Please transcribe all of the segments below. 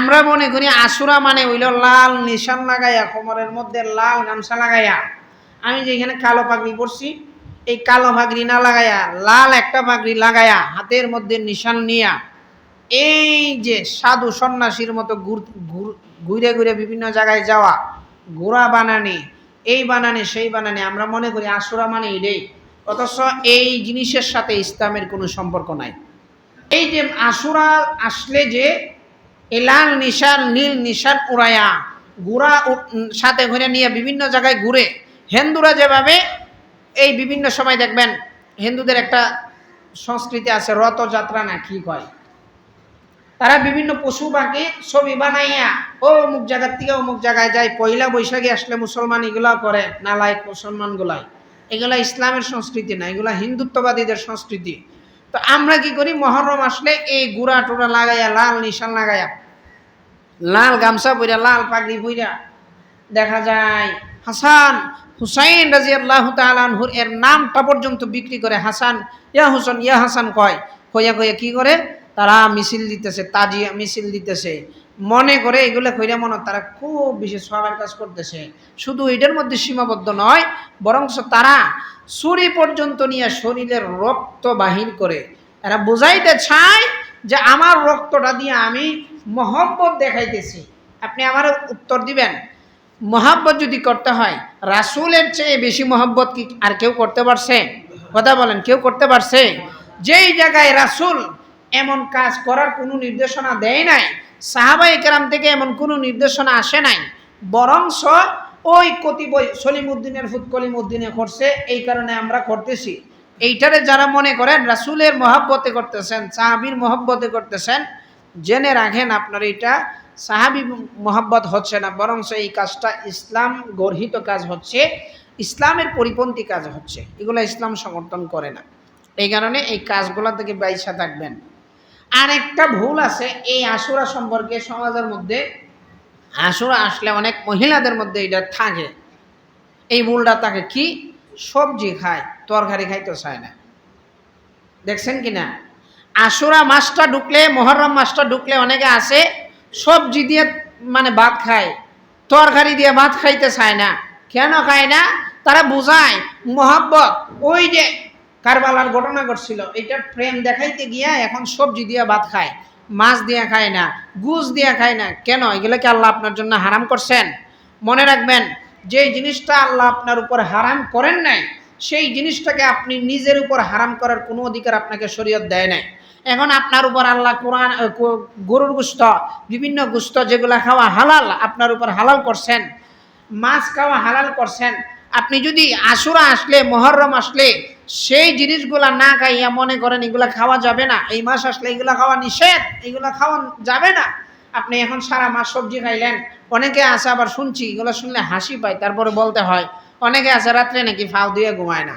আমরা মনে করি আশুরা মানে হইল লাল নিশান লাগাইয়া, কোমরের মধ্যে লাল গামছা লাগাইয়া। আমি যেখানে কালো পাগড়ি পরছি, এই কালো পাগড়ি না লাগাইয়া, লাল একটা পাগড়ি লাগাইয়া হাতের মধ্যে নিশান নিয়া, এই যে সাধু সন্ন্যাসীর মতো ঘুর- ঘুর- ঘুরে ঘুরে বিভিন্ন জায়গায় যাওয়া, ঘোড়া বানানি, এই বানানি, সেই বানানি, আমরা মনে করি আশুরা মানে এটাই। অথচ এই জিনিসের সাথে ইসলামের কোনো সম্পর্ক নাই। এই যে আশুরা আসলে যে এই লাল নিশান নীল নিশান উড়ায়া। উম, সাথে ঘুরে নিয়ে বিভিন্ন জায়গায় ঘুরে। হিন্দুরা যেভাবে এই বিভিন্ন সময় দেখবেন হিন্দুদের একটা সংস্কৃতি আছে রথযাত্রা না কি কয়? তারা বিভিন্ন পশু পাখি ছবি বানাইয়া ও অমুক জায়গার থেকে অমুক জায়গায় যায় পয়লা বৈশাখে আসলে মুসলমান এগুলা করে নালায়ক মুসলমান গুলাই। এগুলা ইসলামের সংস্কৃতি না এগুলা হিন্দুত্ববাদীদের সংস্কৃতি। তো আমরা কি করি মহরম আসলে এই গুড়া টুড়া লাগাইয়া লাল নিশান লাগাইয়া লাল গামছা পইরা, লাল পাগড়ি পইরা। দেখা যায়, হাসান হুসাইন রাজি আল্লাহ তালানহুর এর নামটা পর্যন্ত বিক্রি করে, হাসান, ইয়া হুসন ইয়া হাসান কয়? কইয়া কইয়া কি করে? তারা মিছিল দিতেছে, তাজিয়া মিছিল দিতেছে। মনে করে এগুলো কইরা মনে তারা খুব বেশি সবার কাজ করতেছে। শুধু এটার মধ্যে সীমাবদ্ধ নয়, বরঞ্চ তারা ছুরি পর্যন্ত নিয়ে শরীরের রক্ত বাহির করে। এরা বুঝাইতে চায় যে আমার রক্তটা দিয়ে আমি মহব্বত দেখাইতেছি। আপনি আমার উত্তর দিবেন। মহাব্বত যদি করতে হয়, রাসূলের চেয়ে বেশি মহব্বত কি আর কেউ করতে পারছে? কথা বলেন, কেউ করতে পারছে? যেই জায়গায় রাসূল এমন কাজ করার কোনো নির্দেশনা দেয় নাই সাহাবাই কেরাম থেকে এমন কোনো নির্দেশনা আসে নাই, বরংস ওই কতিপয় সলিমুদ্দিনের ফুত কলিমুদ্দিনে করছে, এই কারণে আমরা করতেছি। এইটারে যারা মনে করেন রাসূলের মহাব্বতে করতেছেন, সাহাবির মহব্বতে করতেছেন, জেনে রাখেন আপনার এটা সাহাবি মোহাব্বত হচ্ছে না বরং এই কাজটা ইসলাম গর্হিত কাজ হচ্ছে, ইসলামের পরিপন্থী কাজ হচ্ছে, এগুলো ইসলাম সমর্থন করে না। এই কারণে এই কাজগুলো থেকে বাইসা থাকবেন। আর একটা ভুল আছে, এই আশুরা সম্পর্কে সমাজের মধ্যে, আশুরা আসলে অনেক মহিলাদের মধ্যে এটা থাকে। এই ভুলটা তাকে কি? সবজি খায়, তরকারি খাইতে চায় না। দেখছেন কি না? আশুরা মাছটা ঢুকলে, মহরম মাছটা ঢুকলে অনেকে আছে সবজি দিয়ে মানে ভাত খায়, তরকারি দিয়ে ভাত খাইতে চায় না। কেন খায় না? তারা বোঝায়, মোহাব্বত, ওই যে কারবালার ঘটনা ঘটছিল এটা প্রেম দেখাইতে গিয়া এখন সবজি দিয়ে ভাত খায়, মাছ দিয়ে খায় না গুজ দিয়ে খায় না। কেন? এগুলো কি আল্লাহ আপনার জন্য হারাম করছেন? মনে রাখবেন যে জিনিসটা আল্লাহ আপনার উপর হারাম করেন নাই, সেই জিনিসটাকে আপনি নিজের উপর হারাম করার কোনো অধিকার আপনাকে শরীয়ত দেয় নাই। এখন আপনার উপর আল্লাহ কোরআন গরুর গুস্ত বিভিন্ন গুস্ত যেগুলা খাওয়া হালাল, আপনার উপর হালাল করছেন, মাছ খাওয়া হালাল করছেন, আপনি যদি আশুরা আসলে, মহরম আসলে, সেই জিনিসগুলা না খাইয়া মনে করেন এগুলা খাওয়া যাবে না, এই মাস আসলে এগুলা খাওয়া নিষেধ, এগুলা খাওয়া যাবে না আপনি এখন সারা মাস সবজি খাইলেন অনেকে আছে আবার শুনছি এগুলো শুনলে হাসি পায় তারপরে বলতে হয় অনেকে আছে রাত্রে নাকি ফাও দিয়ে ঘুমায় না।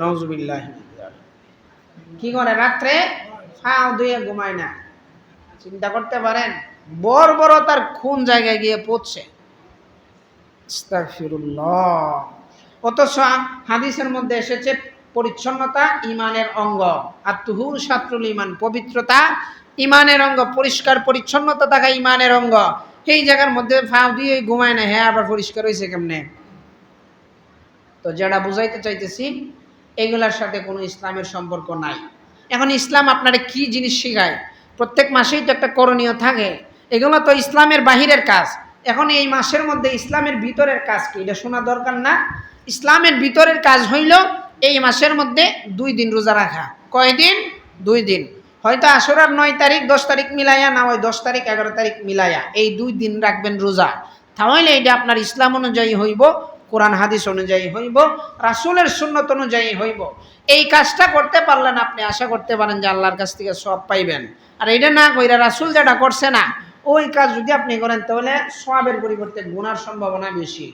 নজুবিল্লাহ কি করে রাত্রে? ফাও দিয়ে ঘুমায় না। চিন্তা করতে পারেন বড় বড় তার কোন জায়গায় গিয়ে পড়ছে। অথচ হাদিসের মধ্যে এসেছে পরিচ্ছন্নতা ইমানের অঙ্গ। আর তুহুর সাত্রুল ইমান, পবিত্রতা ইমানের অঙ্গ, পরিষ্কার পরিচ্ছন্নতা থাকা ইমানের অঙ্গ। সেই জায়গার মধ্যে ফাও দিয়ে ঘুমায় না হ্যাঁ আবার পরিষ্কার হয়েছে কেমনে? তো যেটা বুঝাইতে চাইতেছি, এগুলার সাথে কোনো ইসলামের সম্পর্ক নাই। এখন ইসলাম আপনারা কি জিনিস শেখায়? প্রত্যেক মাসেই তো একটা করণীয় থাকে। এগুলো তো ইসলামের বাহিরের কাজ। এখন এই মাসের মধ্যে ইসলামের ভিতরের কাজ কি? এটা শোনা দরকার না? ইসলামের ভিতরের কাজ হইল এই মাসের মধ্যে দুই দিন রোজা রাখা। কয়দিন দুই দিন। হয়তো আসরার নয় তারিখ, দশ তারিখ মিলাইয়া, না হয় দশ তারিখ, এগারো তারিখ মিলাইয়া এই দুই দিন রাখবেন রোজা। তাহলে এটা আপনার ইসলাম অনুযায়ী হইব, কোরআন, হাদিস অনুযায়ী হইব, রাসূলের সুন্নত অনুযায়ী হইব। এই কাজটা করতে পারলেন আপনি, আশা করতে পারেন যে আল্লাহর কাছ থেকে সব পাইবেন। আর এটা না কইরা রাসুল যেটা করছে না, ওই কাজ যদি আপনি করেন, তাহলে সবের পরিবর্তে গুনার সম্ভাবনা বেশি।